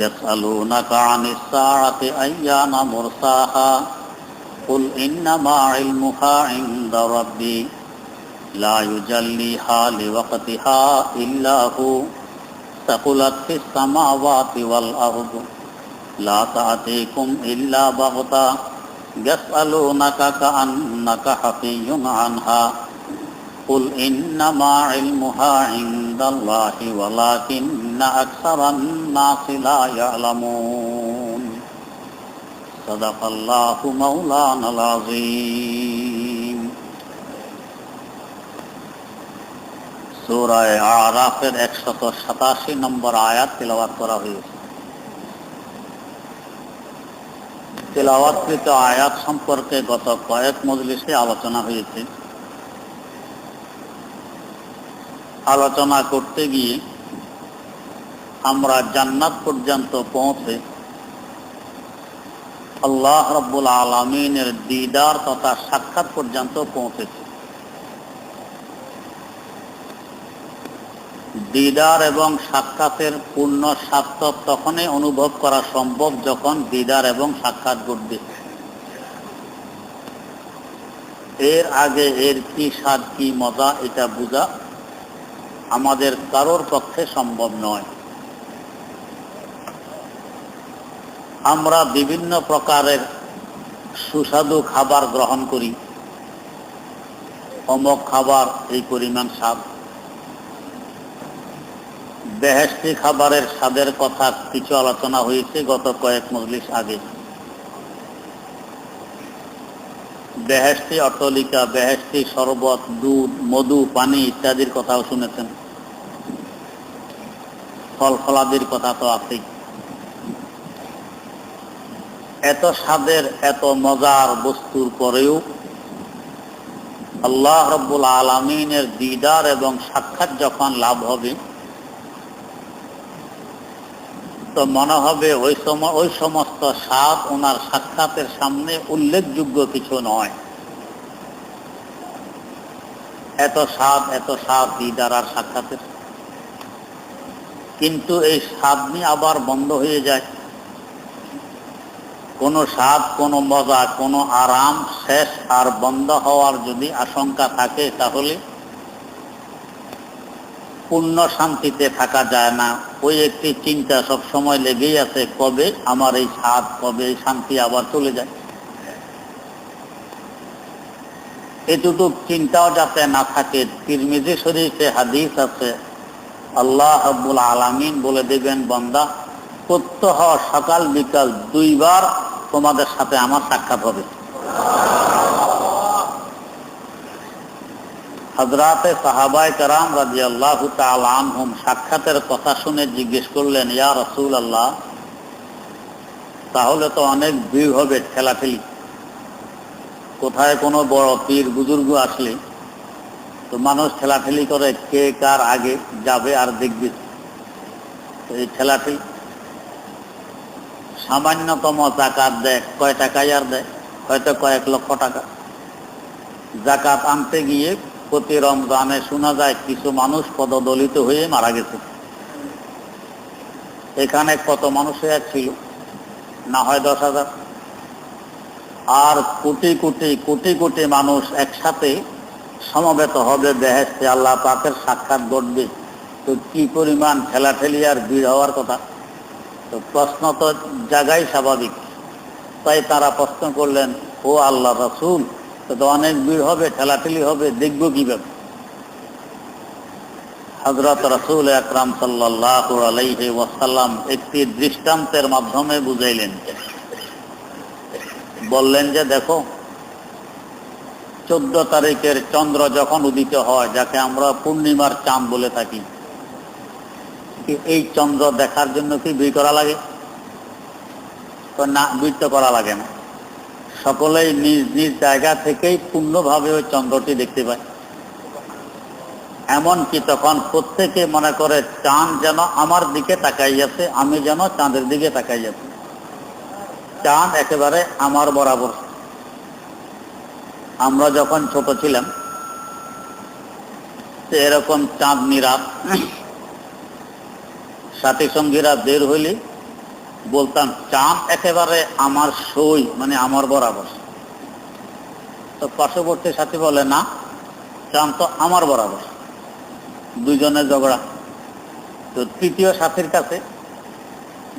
يسألونك عن الساعة أيان مرساها؟ قل إنما علمها عند ربي. لا يجليها لوقتها إلا هو. ثقلت في السماوات والأرض. لا تأتيكم إلا بغتا يسألونك كأنك حفي عنها. قل إنما علمها عند الله ولكن أكثر الناس لا يعلمون صدق الله مولانا العظيم সুরায় আরাফের একশত সাতাশি নম্বর আয়াত তেলাওয়াত করা হয়েছে তেলাওয়াতকৃত আয়াত সম্পর্কে গত কয়েক মজলিসে আলোচনা হয়েছে আলোচনা করতে গিয়ে আমরা জান্নাত পর্যন্ত পৌঁছে আল্লাহ রব্বুল আলমিনের দিদার তথা সাক্ষাৎ পর্যন্ত পৌঁছেছে। দিদার এবং সাক্ষাতের পূর্ণ স্বাস্থ্য তখনই অনুভব করা সম্ভব যখন দিদার এবং সাক্ষাৎ ঘটবে। এর আগে এর কি স্বাদ, কি মজা, এটা বোঝা আমাদের কারোর পক্ষে সম্ভব নয়। আমরা বিভিন্ন প্রকারের সুস্বাদু খাবার গ্রহণ করি। অমক খাবার, এই পরিমাণ স্বাদ। বেহেস্তি খাবারের স্বাদের কথা কিছু আলোচনা হয়েছে গত কয়েক মজলিস আগে। বেহেস্তি অটলিকা বেহেস্তি শরবত, দুধ, মধু, পানি ইত্যাদির কথাও শুনেছেন। ফল ফলাদির কথা তো আছেই। এত স্বাদের, এত মজার বস্তুর পরেও আল্লাহ রব্বুল আলমিনের দিদার এবং সাক্ষাৎ যখন লাভ হবে, তো মনে হবে ওই সময়, ওই সমস্ত স্বাদ ওনার সাক্ষাতের সামনে উল্লেখযোগ্য কিছু নয়। এত স্বাদ এত স্বাদ দিদার আর সাক্ষাতের। কিন্তু এই স্বাদ নিয়ে আবার বন্ধ হয়ে যায়। কোনো স্বাদ, কোনো মজা, কোনো আরাম শেষ আর বন্ধ হওয়ার যদি আশঙ্কা থাকে তাহলে পূর্ণ শান্তিতে থাকা যায় না। ওই একটি চিন্তা সব সময় লেগেই আছে, কবে আমার এই স্বাদ, কবে এই শান্তি আবার চলে যায়? এটুকু চিন্তাও যাতে না থাকে, তিরমিজি শরীফে হাদিস আছে, আল্লাহ আব্বুল আলামিন বলে দেবেন, বন্দা, প্রত্যহ সকাল বিকাল দুইবার তোমাদের সাথে আমার সাক্ষাৎ হবে। হজরাতে সাহাবাই কারাম রাজি আল্লাহ আনহুম সাক্ষাতের কথা শুনে জিজ্ঞেস করলেন, ইয়া রসুল আল্লাহ তাহলে তো অনেক ভিড় হবে ঠেলাঠেলি। কোথায় কোনো বড় পীর বুজুর্গ আসলে তো মানুষ ঠেলাঠেলি করে কে কার আগে যাবে আর দেখবে। এই ঠেলাঠেলি সামান্যতম জাকাত দেয়। কয় টাকাই আর দেয়? হয়তো কয়েক লক্ষ টাকা। জাকাত আনতে গিয়ে প্রতি রমজানে শোনা যায়, কিছু মানুষ পদদলিত হয়ে মারা গেছে। এখানে কত মানুষ ছিল? না হয় দশ হাজার। আর কোটি কোটি কোটি কোটি মানুষ একসাথে সমবেত হবে বেহেস্তে আল্লাহ পাকের সাক্ষাৎ ঘটবে। তো কি পরিমাণ ঠেলাঠেলি আর ভিড় হওয়ার কথা? তো প্রশ্ন তো জায়গায় স্বাভাবিক। তাই তারা প্রশ্ন করলেন, ও আল্লাহ রসুল তো অনেক ভিড় হবে, ঠেলাঠেলি হবে, দেখব কীভাবে? হজরত রসুল আকরাম সাল্লাহ আলাইহি ওয়াসাল্লাম একটি দৃষ্টান্তের মাধ্যমে বুঝাইলেন। বললেন যে, দেখো, চোদ্দ তারিখের চন্দ্র যখন উদিত হয়, যাকে আমরা পূর্ণিমার চাঁদ বলে থাকি এই চন্দ্র দেখার জন্য কি বই করা লাগে? তো না বৃত্ত করা লাগে না। সকলেই নিজ নিজ জায়গা থেকেই পূর্ণভাবে ওই চন্দ্রটি দেখতে পায়। এমনকি তখন প্রত্যেকে মনে করে, চাঁদ যেন আমার দিকে তাকাই তাকাইয়াছে আমি যেন চাঁদের দিকে তাকাই তাকাইয়াছি চাঁদ একেবারে আমার বরাবর। আমরা যখন ছোট ছিলাম এরকম চাঁদ রাত সাথী সঙ্গীরা বের হইলে বলতাম, চাঁদ একেবারে আমার সই মানে আমার বরাবর। তো পার্শ্ববর্তী সাথী বলে, না, চাঁদ তো আমার বরাবর। দুজনে ঝগড়া। তো তৃতীয় সাথীর কাছে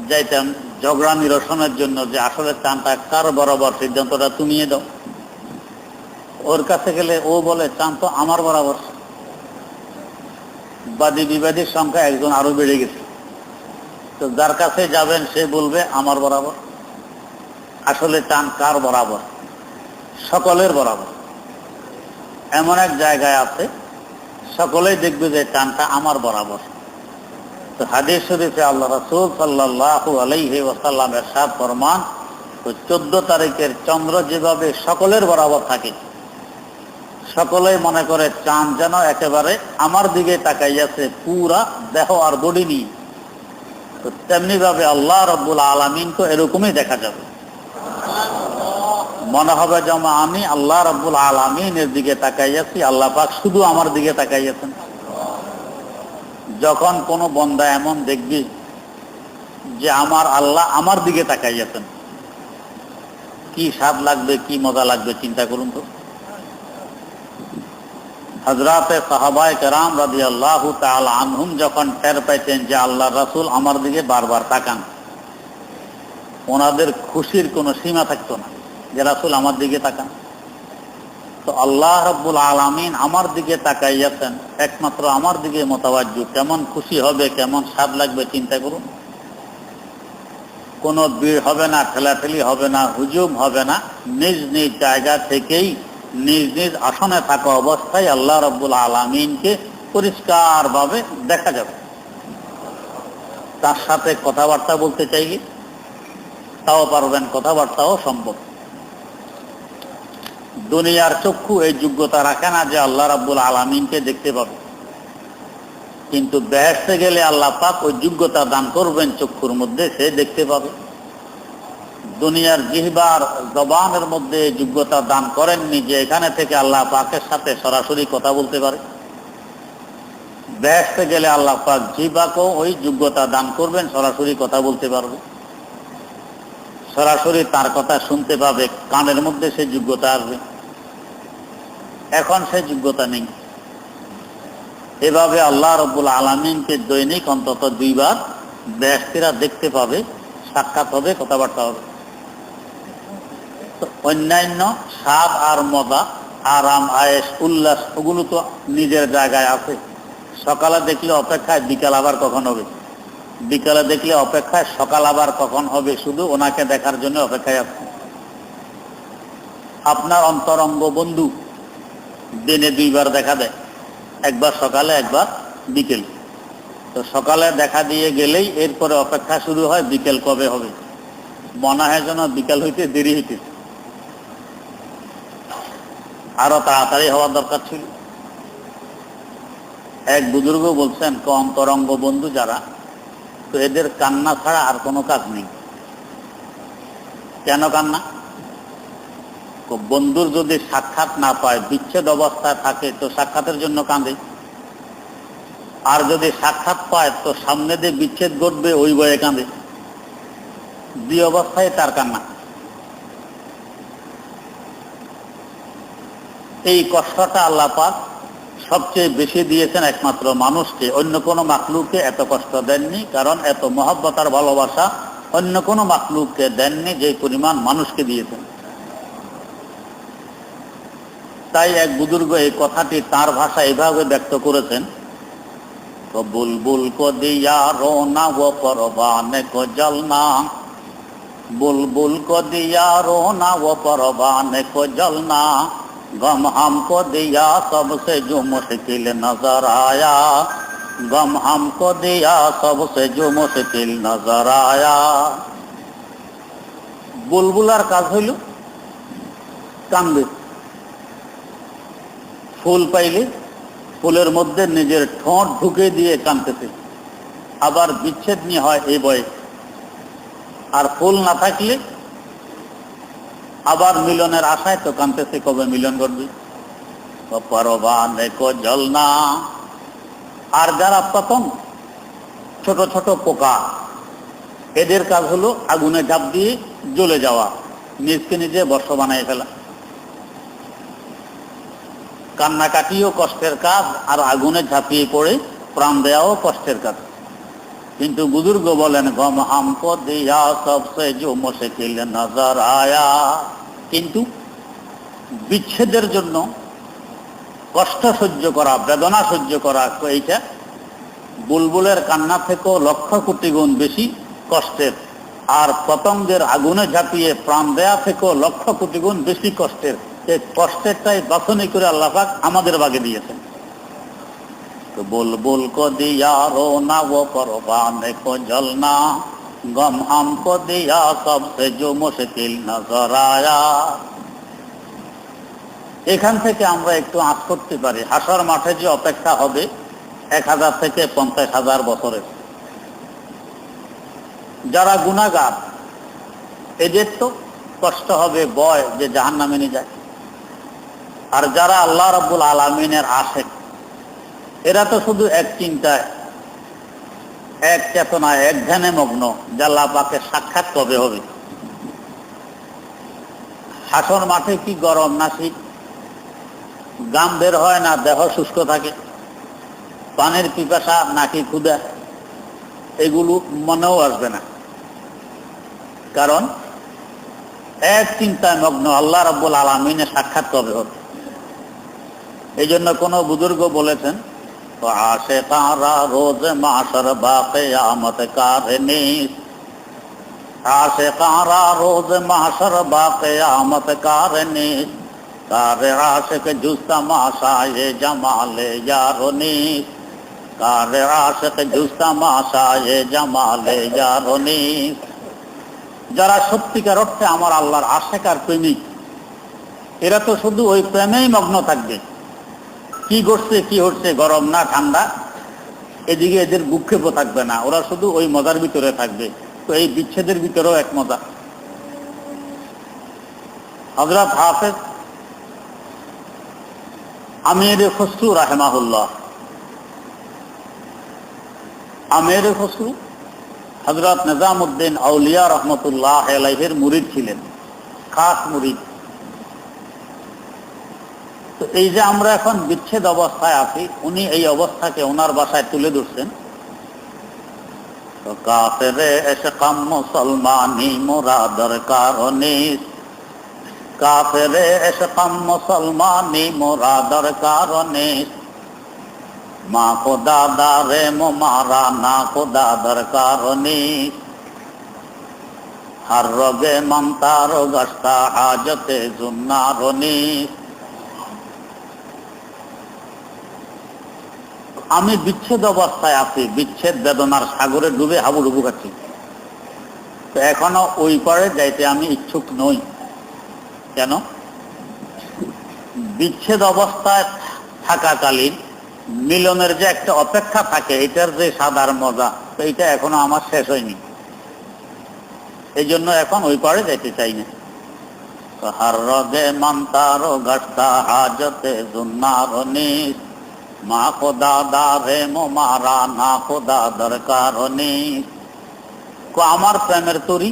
যাইতাম ঝগড়া নিরসনের জন্য যে, আসলে চাঁদটা কার বরাবর? সিদ্ধান্তটা তুমিয়ে দাও। ওর কাছে গেলে ও বলে, চাঁদ তো আমার বরাবর। বাদী বিবাদীর সংখ্যা একজন আরও বেড়ে গেছে। তো যার কাছে যাবেন, সে বলবে, আমার বরাবর। আসলে চান কার বরাবর? সকলের বরাবর। এমন এক জায়গায় আছে, সকলেই দেখবে যে টানটা আমার বরাবর। তো হাদিস শরীফে আল্লাহ রসুল সাল্লাহ আলাইহি ওসাল্লামের সাত ফরমান তো চোদ্দ তারিখের চন্দ্র যেভাবে সকলের বরাবর থাকে, সকলেই মনে করে চাঁদ যেন একেবারে আমার দিকে তাকাইয়াছে, পুরা দেহ আর বডি নিয়ে। তো তেমনি ভাবে আল্লাহ রব্বুল আলমিন তো এরকমই দেখা যাবে। মনে হবে যেমন আমি আল্লাহ রব্বুল আলমিনের দিকে তাকাইয়াছি, আল্লাহ পাক শুধু আমার দিকে তাকাইয়াছেন। যখন কোনো বন্দা এমন দেখবি যে আমার আল্লাহ আমার দিকে তাকাইয়াছেন, কি স্বাদ লাগবে, কি মজা লাগবে, চিন্তা করুন তো। হজরাতে সাহাবায় কেরাম রাজি আল্লাহ আনহুম যখন টের পাইতেন যে আল্লাহ রাসুল আমার দিকে বারবার তাকান, ওনাদের খুশির কোনো সীমা থাকতো না যে রাসুল আমার দিকে তাকান। তো আল্লাহ রব্বুল আলমিন আমার দিকে তাকাইয়াছেন, একমাত্র আমার দিকে মোতাবাজ্য কেমন খুশি হবে, কেমন স্বাদ লাগবে চিন্তা করুন। কোনো ভিড় হবে না, ঠেলাঠেলি হবে না, হুজুম হবে না। নিজ নিজ জায়গা থেকেই নিজ নিজ আসনে থাকা অবস্থায় আল্লাহ রব্বুল আলমিনকে পরিষ্কারভাবে দেখা যাবে। তার সাথে কথাবার্তা বলতে চাইলে তাও পারবেন, কথাবার্তাও সম্ভব। দুনিয়ার চক্ষু এই যোগ্যতা রাখে না যে আল্লাহ রাব্বুল আলমিনকে দেখতে পাবে। কিন্তু বেহেসতে গেলে আল্লাহ পাক ওই যোগ্যতা দান করবেন চক্ষুর মধ্যে, সে দেখতে পাবে। দুনিয়ার জিহবার জবানের মধ্যে যোগ্যতা দান করেননি যে এখানে থেকে আল্লাহ পাকের সাথে সরাসরি কথা বলতে পারে। বেহেসতে গেলে আল্লাহ পাক জিবাকেও ওই যোগ্যতা দান করবেন, সরাসরি কথা বলতে পারবে। সরাসরি তার কথা শুনতে পাবে, কানের মধ্যে সে যোগ্যতা আসবে। এখন সে যোগ্যতা নেই। এভাবে আল্লাহ রব্বুল আলমিনকে দৈনিক অন্তত দুইবার ব্যক্তিরা দেখতে পাবে, সাক্ষাৎ হবে, কথাবার্তা হবে। অন্যান্য স্বাদ আর মজা আরাম আয়েস উল্লাস ওগুলো তো নিজের জায়গায় আছে। সকালে দেখলে অপেক্ষায়, বিকাল আবার কখন হবে? বিকালে দেখলে অপেক্ষায়, সকাল আবার কখন হবে? শুধু ওনাকে দেখার জন্য অপেক্ষায় আছে। আপনার অন্তরঙ্গ বন্ধু দিনে দুইবার দেখা দেয়। একবার সকালে, একবার বিকেল। তো সকালে দেখা দিয়ে গেলেই এরপরে অপেক্ষা শুরু হয়, বিকেল কবে হবে? মনে হয় যেন বিকেল হইতে দেরি হইতে আরও তাড়াতাড়ি হওয়ার দরকার ছিল। এক বুজুর্গ বলছেন, ক অন্তরঙ্গ বন্ধু যারা, তো এদের কান্না ছাড়া আর কোনো কাজ নেই। কেন কান্না? বন্ধুর যদি সাক্ষাৎ না পায়, বিচ্ছেদ অবস্থায় থাকে, তো সাক্ষাতের জন্য কাঁদে। আর যদি সাক্ষাৎ পায়, তো সামনে দিয়ে বিচ্ছেদ ঘটবে, ওই বয়ে কাঁদে। দুই অবস্থায় তার কান্না। এই কষ্টটা আল্লাহ পাক সবচেয়ে বেশি দিয়েছেন একমাত্র মানুষকে। অন্য কোনো মাকলুককে এত কষ্ট দেননি, কারণ এত মহব্বত আর ভালোবাসা অন্য কোনো মাকলুককে দেননি যে পরিমাণ মানুষকে দিয়েছেন। তাই এক বুজুর্গ এই কথাটি তার ভাষা এভাবে ব্যক্ত করেছেন বুলবুল কো রোনা ও পরবানে কো জলনা বুলবুল কো রোনা ও পরবানে কো জলনা गम हमको दिया सबसे जो मुश्किल नजर आया गम हमको दिया सबसे जो मुश्किल नजर आया বুলবুলার কাজ হইল কান্দে ফুল পাইলে ফুলের মধ্যে নিজের ঠোঁট ঢুকে দিয়ে কানতেছে আবার বিচ্ছেদ নিয়ে হয় এই বয়ে আর ফুল না থাকলে আবার মিলনের আশায় তো কানতেছে কবে মিলন করবি পরবানে জল না। আর যারা পতঙ্গ ছোট ছোট পোকা, এদের কাজ হলো আগুনে ঝাঁপ দিয়ে জ্বলে যাওয়া, নিজকে নিজে বর্ষ বানায় ফেলা। কান্নাকাটিও কষ্টের কাজ, আর আগুনে ঝাঁপিয়ে পড়ে প্রাণ দেওয়াও কষ্টের কাজ। কিন্তু বুজুর্গ বলেন, গম হামকো দিয়া সবসে জো মুশকিল নজর আয়া। কিন্তু বিচ্ছেদের জন্য কষ্ট সহ্য করা, বেদনা সহ্য করা, এইটা বুলবুলের কান্না থেকেও লক্ষ কোটি গুণ বেশি কষ্টের। আর পতঙ্গের আগুনে ঝাঁপিয়ে প্রাণ দেয়া থেকেও লক্ষ কোটি গুণ বেশি কষ্টের। এই কষ্টেরটাই বাছনি করে আল্লাহাক আমাদের বাগে দিয়েছেন। দিয়া রো না ও পরবানে কো জলনা গম হাম কো দিয়া সবসে জো মুশকিল নজর আয়া এখান থেকে আমরা একটু আঁচ করতে পারি। হাসার মাঠে যে অপেক্ষা হবে, এক হাজার থেকে পঞ্চাশ হাজার বছরের যারা গুণাগার এদের তো কষ্ট হবে, বয় যে জাহান নামে নিয়ে যায়। আর যারা আল্লাহ রব্বুল আলমিনের আশেক এরা তো শুধু এক চিন্তায়, এক চেতনায়, এক ধ্যানে মগ্ন জাল্লা পাকে সাক্ষাৎ কবে হবে। হাসর মাঠে কি গরম না শীত গাম বের হয় না দেহ শুষ্ক থাকে? পানের পিপাসা নাকি ক্ষুদা এগুলো মনেও আসবে না। কারণ এক চিন্তায় মগ্ন, আল্লাহ রব্বুল আলমিনে সাক্ষাৎ কবে হবে। এই জন্য কোনো বুজুর্গ বলেছেন আসে তারা রোজ মাসর বাপে আমত কারণে। আসে তারা রোজ মাসর বাপে আমত কারণে। কারে আশেক জুস্তা মাসা এ জামালে ইয়ারনি। কারে আশেক জুস্তা মাসা এ জামালে ইয়ারনি। যারা সত্যিকার অর্থে আমার আল্লাহর আশেক আর প্রেমিক, এরা তো শুধু ওই প্রেমেই মগ্ন থাকবে। কি করছে কি হচ্ছে, গরম না ঠান্ডা? এদিকে এদের বুক্ষেপও থাকবে না, ওরা শুধু ওই মজার ভিতরে থাকবে। তো এই বিচ্ছেদের ভিতরেও এক মজা। হজরত হাফেজ আমির খসরু রাহেমাহুল্লাহ। আমির খসরু হজরত নিজামুদ্দিন আউলিয়া রহমতুল্লাহ আলাইহের মুরিদ ছিলেন, খাস মুরিদ। এই যে আমরা এখন বিচ্ছেদ অবস্থায় আছি, উনি এই অবস্থাকে ওনার বাসায় তুলে ধরছেন। কাফেরে এসে কাম মুসলমানি মোরাদর কারণে। কাফেরে এসে কাম মুসলমানি মোরাদর কারণে। মা খোদা দারে মো মারা না খোদা দর কারণে। হর রোগে মমতার গস্তা হাজতে জুন্নারণী। আমি বিচ্ছেদ অবস্থায় আছি, বিচ্ছেদ বেদনার সাগরে ডুবে হাবুডুবু খাচ্ছি। তো এখনও ওই পারে যাইতে আমি ইচ্ছুক নই। কেন? বিচ্ছেদ অবস্থায় থাকাকালীন মিলনের যে একটা অপেক্ষা থাকে, এটার যে সাদার মজা, তো এখনও আমার শেষ হয়নি। এই জন্য এখন ওই পারে যেতে চাই না। হার রগে মান্তারো গাছটা হাজতে জুন্নারনিস মা খোদা দারে মারা না খোদা দরকার আমার প্রেমের তরি।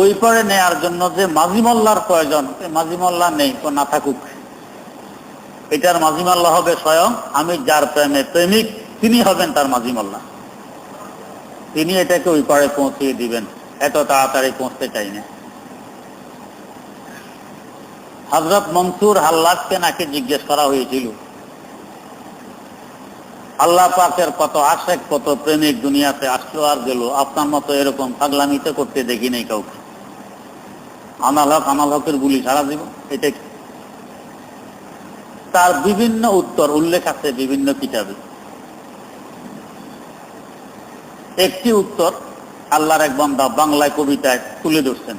ওই পরে নেয়ার জন্য যে মাঝিমল্লার প্রয়োজন মাঝিমল্লা নেই তো না থাকুক। এটার মাঝিমাল্লা হবে স্বয়ং আমি যার প্রেমে প্রেমিক, তিনি হবেন তার মাঝিমল্লা। তিনি এটাকে ওই পারে পৌঁছিয়ে দিবেন, এত তাড়াতাড়ি পৌঁছতে চাই না। হজরত মনসুর হাল্লাদকে নাকি জিজ্ঞেস করা হয়েছিল আল্লাহ পাকের কত আশেক, কত প্রেমিক দুনিয়াতে আসলো আর গেল, আপনার মতো এরকম পাগলামিতে করতে দেখি নেই কাউকে। আমাল হক আমাল হকের গুলি ছাড়া দিব এটা? তার বিভিন্ন উত্তর উল্লেখ আছে বিভিন্ন কিতাবে। একটি উত্তর আল্লাহর এক বন্ধা বাংলায় কবিতায় তুলে ধরছেন।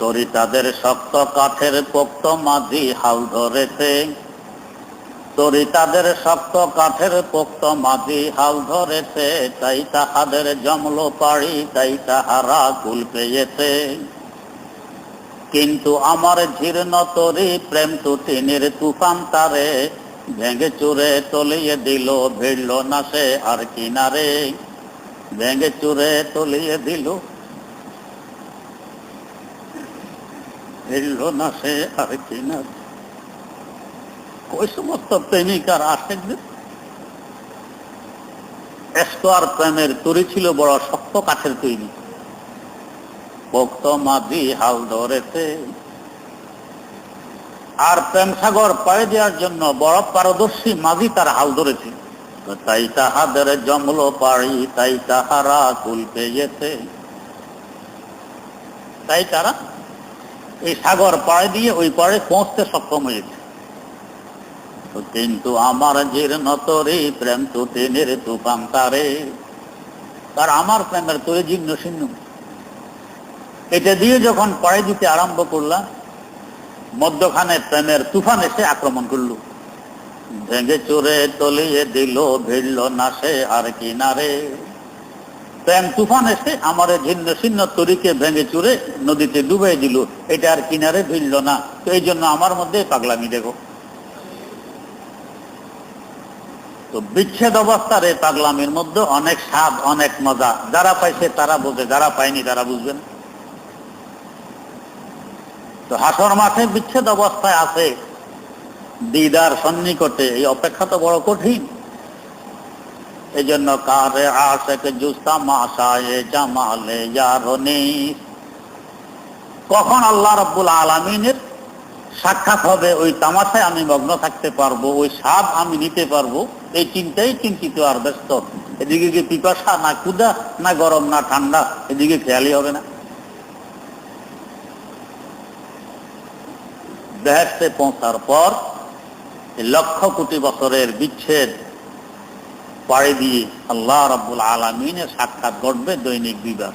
তরি তাদের শক্ত কাঠের পোক্ত মাঝি হাল ধরেছে। তরি তাদের শক্ত কাঠের পোক্ত মাঝি হাল ধরেছে, তাই তাহাদের জমলো পাড়ি, তাই তাহারা কুল পেয়েছে। কিন্তু আমার জীর্ণ তরি প্রেম তুটিনের তুফান তারে, ভেঙে চুরে তলিয়ে দিল, ভিড়ল না সে আর কিনারে। ভেঙে চুরে তলিয়ে দিল, ভিড়ল না সে আর কিনারে। ওই সমস্ত প্রেমিকার আশেকদের এস্তোয়ার প্রেমের তরি ছিল বড় শক্ত কাঠের তৈরি। পোক্ত মাঝি হাল ধরেছে। আর প্রেম সাগর পায়ে দেওয়ার জন্য বড় পারদর্শী মাঝি তার হাল ধরেছে। তাই তাহাদের জমলো পাড়ি, তাই তাহারা কুল পেয়েছে। তাই তারা এই সাগর পাড়ে দিয়ে ওই পাড়ে পৌঁছতে সক্ষম হয়েছে। কিন্তু আমার জীর্ণ তরে প্রেম তো টেনের তুফান তারে। তার আমার প্রেমের তরে জীর্ণ শীর্ণ। এটা দিয়ে যখন পাড়ে দিতে আরম্ভ করলাম মধ্যখানে প্রেমের তুফান এসে আক্রমণ করল। ভেঙে চোরে তলিয়ে দিল, ভিড়ল না সে আর কিনারে। প্রেম তুফান এসে আমার ঝিন্ন ছিন্ন তরিকে ভেঙে চুরে নদীতে ডুবে দিল, এটা আর কিনারে ভিড়ল না। তো এই জন্য আমার মধ্যে পাগলামি দেখো। তো বিচ্ছেদ অবস্থার এই পাগলামির মধ্যে অনেক স্বাদ, অনেক মজা। যারা পাইছে তারা বোঝে, যারা পায়নি তারা বুঝবেন তো হাসর মাঠে বিচ্ছেদ অবস্থায় আছে দিদার সন্নিকটে। এই অপেক্ষা তো বড় কঠিন। এই জন্য কারে আশেক জুস্তা জামালে ইয়ারনি কখন আল্লাহ রব্বুল আলমিনের সাক্ষাৎ হবে, ওই তামাশায় আমি মগ্ন থাকতে পারব, ওই স্বাদ আমি নিতে পারব, এই চিন্তাই চিন্তিত আর ব্যস্ত। এদিকে কি পিপাসা, না ক্ষুদা না গরম, না ঠান্ডা, এদিকে খেয়ালই হবে না। বেহেস্তে পৌঁছার পর লক্ষ কোটি বছরের বিচ্ছেদ পাড়ি দিয়ে আল্লাহ রাব্বুল আলমিনের সাক্ষাৎ ঘটবে দৈনিক বিবাহ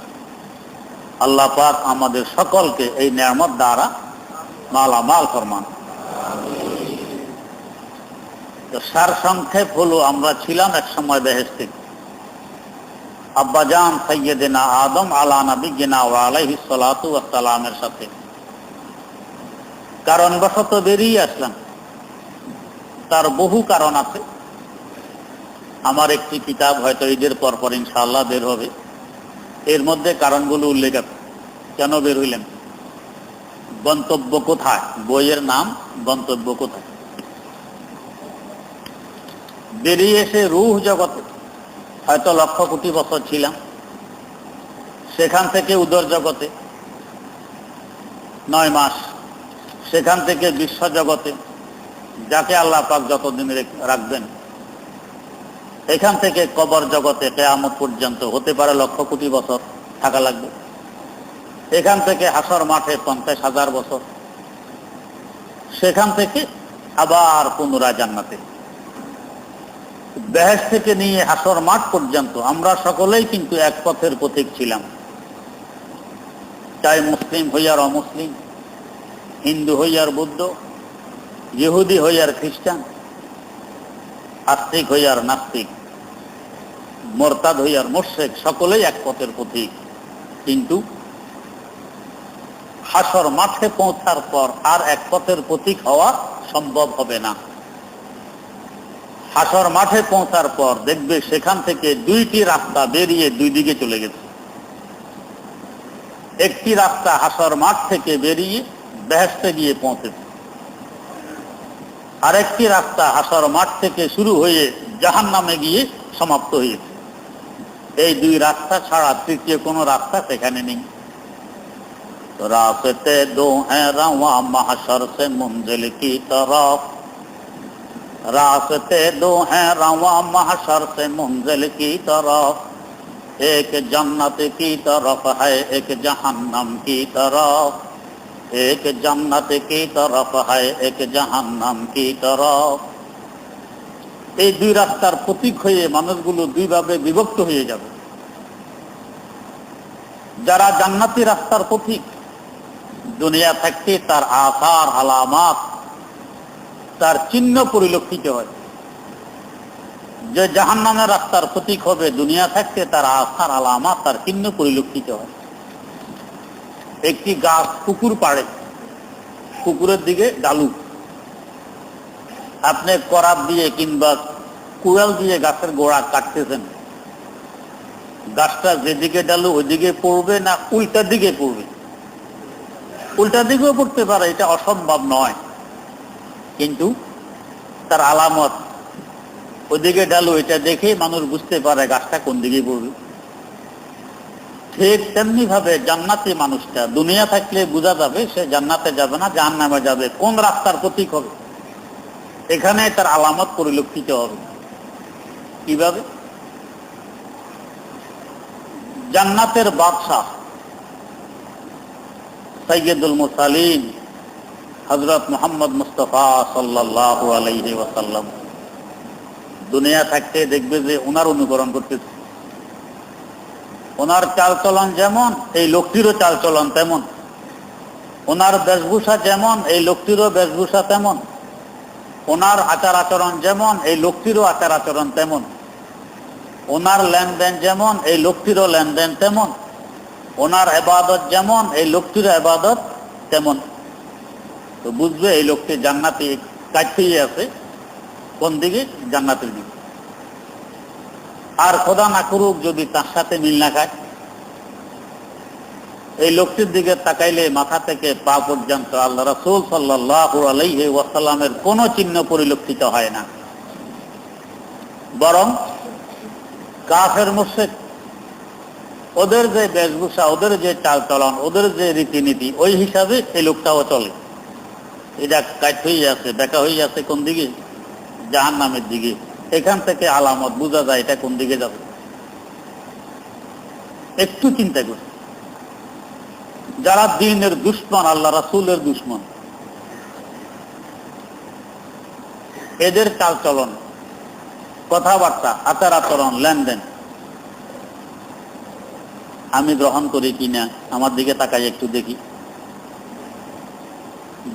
আল্লাহ পাক আমাদের সকলকে এই নিয়ামত দ্বারা মালামাল ফরমান। তো সার সংক্ষেপ হলো, আমরা ছিলাম এক সময় বেহেস্তে আব্বাজান সৈয়দিনা আদম আলা নবীনা আলাইহি সালাতু সালামের সাথে। কারণবশত বেরিয়ে আসলাম। তার বহু কারণ আছে। আমার একটি কিতাব হয়তো ঈদের পর পর ইনশাআল্লাহ বের হবে। এর মধ্যে কারণগুলো উল্লেখ আছে। কেন বের হইলেন? গন্তব্য কোথায়? বইয়ের নাম, গন্তব্য কোথায়? বেরিয়ে এসে রুহ জগতে, হয়তো লক্ষ কোটি বছর ছিলাম, সেখান থেকে উদর জগতে, নয় মাস, সেখান থেকে বিশ্ব জগতে, যাকে আল্লাহ পাক যতদিন রাখবেন, এখান থেকে কবর জগতে কেয়ামত পর্যন্ত হতে পারে লক্ষ কোটি বছর থাকা লাগবে। এখান থেকে হাসর মাঠে পঞ্চাশ হাজার বছর। সেখান থেকে আবার পুনরায় জান্নাতে। বেহেস থেকে নিয়ে হাসর মাঠ পর্যন্ত আমরা সকলেই কিন্তু এক পথের পথিক ছিলাম। চাই মুসলিম হইয়ার অমুসলিম, হিন্দু হইয়ার বুদ্ধ, ইহুদি হইয়ার খ্রিস্টান, আস্তিক হইয়ার নাস্তিক, মোরতাদ হইয়ার মোর্শেক, সকলেই এক পথের পথিক। কিন্তু হাসর মাঠে পৌঁছার পর আর এক পথের প্রতীক হওয়া সম্ভব হবে না। হাসর মাঠে পৌঁছার পর দেখবে সেখান থেকে দুইটি রাস্তা বেরিয়ে দুই দিকে চলে গেছে। একটি রাস্তা হাসর মাঠ থেকে বেরিয়ে বেহেস্তে গিয়ে পৌঁছেছে। আরেকটি রাস্তা হাসর মাঠ থেকে শুরু হয়ে জাহান নামে গিয়ে সমাপ্ত হয়েছে। এই দুই রাস্তা ছাড়া তৃতীয় কোনো রাস্তা সেখানে নেই। रास्ते दो हैं रवा महशर से मंजिल की तरफ रास्ते दो हैं रवा महशर से मंजिल की तरफ एक जन्नत की तरफ है एक जहन्नम की तरफ एक जन्नत की तरफ है एक जहन्नम की तरफ এই দুই রাস্তার প্রতীক হয়ে মানুষগুলো দুইভাবে বিভক্ত হয়ে যাবে যারা জান্নাতি রাস্তার প্রতীক দুনিয়া থাকতে তার আকার আলামাত, তার চিহ্ন পরিলক্ষিত হয়। যে জাহান নামের রাস্তার প্রতীক হবে দুনিয়া থাকতে তার আকার আলামাত, তার চিহ্ন পরিলক্ষিত হয়। একটি গাছ পুকুর পাড়ে, পুকুরের দিকে ডালু। আপনি করাত দিয়ে কিংবা কুড়াল দিয়ে গাছের গোড়া কাটতেছেন। গাছটা যেদিকে ডালু ওইদিকে পড়বে না উল্টার দিকে পড়বে? উল্টার দিকেও পড়তে পারে, এটা অসম্ভব নয়। কিন্তু তার আলামত ওইদিকে ডালু এটা দেখে মানুষ বুঝতে পারে গাছটা কোন দিকে পড়বে। ঠিক তেমনি ভাবে জান্নাতি মানুষটা, দুনিয়া থাকলে বোঝা যাবে সে জান্নাতে যাবে না জাহান নামে যাবে, কোন রাস্তার প্রতীক হবে? এখানে তার আলামত পরিলক্ষিত হবে। কীভাবে? জান্নাতের বাদশাহ সৈয়দুল মুসালিম হজরত মোহাম্মদ মুস্তফা সাল্লাহ আলাইহি ওয়াসাল্লাম। দুনিয়া থাকতে দেখবে যে ওনার অনুকরণ করতেছে। ওনার চালচলন যেমন, এই লোকটিরও চালচলন তেমন। ওনার বেশভূষা যেমন, এই লোকটিরও বেশভূষা তেমন। ওনার আচার আচরণ যেমন, এই লোকটিরও আচার আচরণ তেমন। ওনার লেনদেন যেমন, এই লোকটিরও লেনদেন তেমন। ওনার এবাদত যেমন, এই লোকটির এবাদত তেমন। তো বুঝবে এই লোকটি জান্নাতি কাটতেই আছে। কোন দিকে? জান্নাতের দিকে। আর খোদা না করুক যদি তার সাথে মিল না খায়। এই লোকটির দিকে তাকাইলে মাথা থেকে পা পর্যন্ত আল্লাহ রসুল সাল্লাহ আলাইহি ওয়াসাল্লামের কোন চিহ্ন পরিলক্ষিত হয় না। বরং কাফের মুর্শেক ওদের যে বেশভূষা ওদের যে চাল চলন ওদের যে রীতিনীতি, ওই হিসাবে এই লোকটাও চলে। এটা কাট হয়ে আছে দেখা হয়ে আছে কোন দিকে? জাহান নামের দিকে। এখান থেকে আলামত, বোঝা যায় এটা কোন দিকে যাবে। একটু চিন্তা করি। যারা দিনের দুশ্মন, আল্লাহ রাসুলের দুশ্মন, এদের চাল চলন কথাবার্তা আচার আচরণ লেনদেন আমি গ্রহণ করি কিনা আমার দিকে তাকাই একটু দেখি।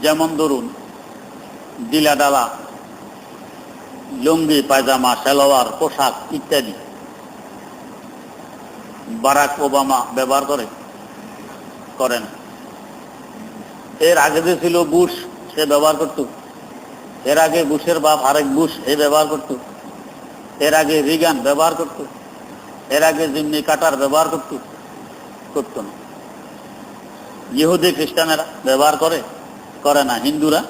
যেমন ধরুন দিলা ডালা লুঙ্গি, পায়জামা, সালোয়ার, পোশাক ইত্যাদি। বারাক ওবামা ব্যবহার করে, করেন। এর আগে যে ছিল বুশ, সে ব্যবহার করত। এর আগে বুশের বাপ আরেক বুশ, এ ব্যবহার করত। এর আগে রিগান ব্যবহার করত। এর আগে জিমনি কাটার ব্যবহার করত। করত না। ইহুদি খ্রিস্টানেরা ব্যবহার করে করে না, হিন্দুরা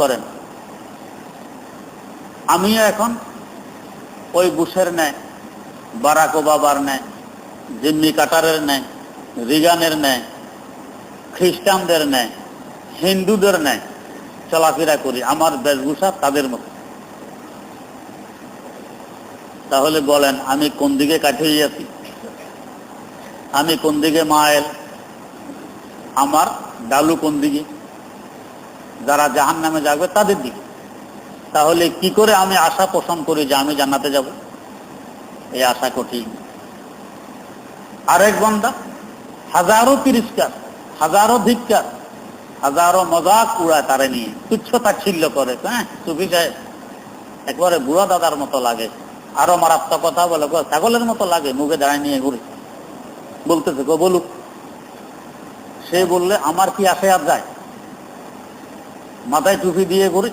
করে না। আমিও এখন ওই বুশের নেয় বারাক ওবাবার নেয় জিম্মি কাটারের নেয় রিগানের নেয় খ্রিস্টানদের নেয় হিন্দুদের নেয় চলাফেরা করি, আমার বেশভূষা তাদের মতো। তাহলে বলেন, আমি কোন দিকে কাঠিয়ে যাচ্ছি আমি কোন দিকে মায়ের? আমার ডালু কোন দিকে? যারা জাহান নামে যাবে তাদের দিকে। তাহলে কি করে আমি আশা পোষণ করি যে আমি জান্নাতে যাব? এই আশা কঠিন। আরেক বন্দা, হাজারো তিরিশকার হাজারো ধিক্কার, হাজারো মজাক উড়ায় তারে নিয়ে। তুচ্ছ তাচ্ছিল্য করে হ্যাঁ? সুফি সাহেব, একবারে বুড়া দাদার মতো লাগে। আরও মারাত্মক কথা বলে ছাগলের মতো লাগে, মুখে দাঁড়ায় নিয়ে ঘুরে। বলতেছে, গো, বলুক। সে বললে, আমার কি আসে আর যায়? মাথায় টুপি দিয়ে ঘুরে,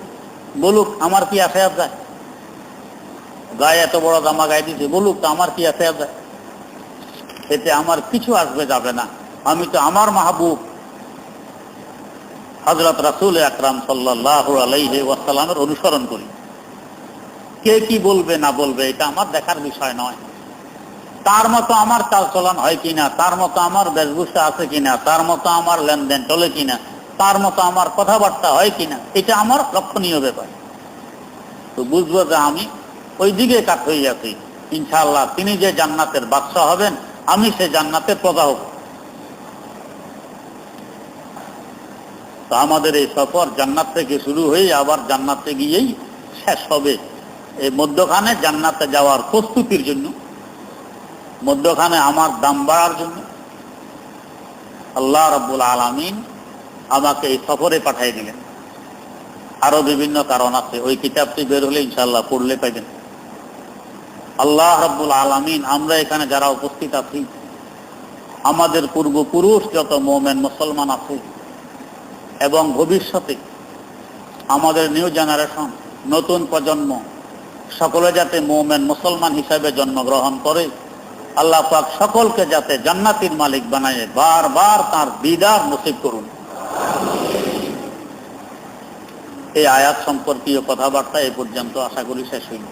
বলুক, আমার কি আসে আর যায়? গায়ে এত বড় জামা গায়ে দিছে, বলুক, তো আমার কি আসে আর যায়? এতে আমার কিছু আসবে যাবে না। আমি তো আমার মাহবুব হজরত রাসুল আকরাম সাল্লাহ আলাইহি ওয়াসাল্লামের অনুসরণ করি। কে কি বলবে না বলবে, এটা আমার দেখার বিষয় নয়। তার মতো আমার চালচলন হয় কিনা? তার মতো আমার বেশভূষা আছে কিনা? তার মতো আমার লেনদেন চলে কিনা? তার মতো আমার কথাবার্তা হয় কিনা? এটা আমার লক্ষণীয় ব্যাপার। তো বুঝব যে আমি ওই দিকে কাট হয়ে যাচ্ছি ইনশাআল্লাহ তিনি যে জান্নাতের বাদশাহ হবেন, আমি সে জান্নাতের প্রজা হব। তো আমাদের এই সফর জান্নাত থেকে শুরু হয়ে আবার জান্নাতে গিয়েই শেষ হবে। এই মধ্যখানে জান্নাতে যাওয়ার প্রস্তুতির জন্য মধ্যখানে আমার দাম বাড়ার জন্য আল্লাহ রব্বুল আলমিন আমাকে এই সফরে পাঠিয়ে দিলেন। আরও বিভিন্ন কারণ আছে, ওই কিতাবটি বের হলে ইনশাল্লাহ পড়লে পাইবেন। আল্লাহ রব্বুল আলমিন, আমরা এখানে যারা উপস্থিত আছি, আমাদের পূর্বপুরুষ যত মোমেন, মুসলমান আছে, এবং ভবিষ্যতে আমাদের নিউ জেনারেশন, নতুন প্রজন্ম, সকলে যাতে মোমেন, মুসলমান হিসাবে জন্মগ্রহণ করে আল্লাহ পাক সকলকে যাতে জান্নাতির মালিক বানায়, বারবার তার দিদার নসিব করুন। এই আয়াত সম্পর্কীয় কথাবার্তা এ পর্যন্ত আশা করি শেষ হইল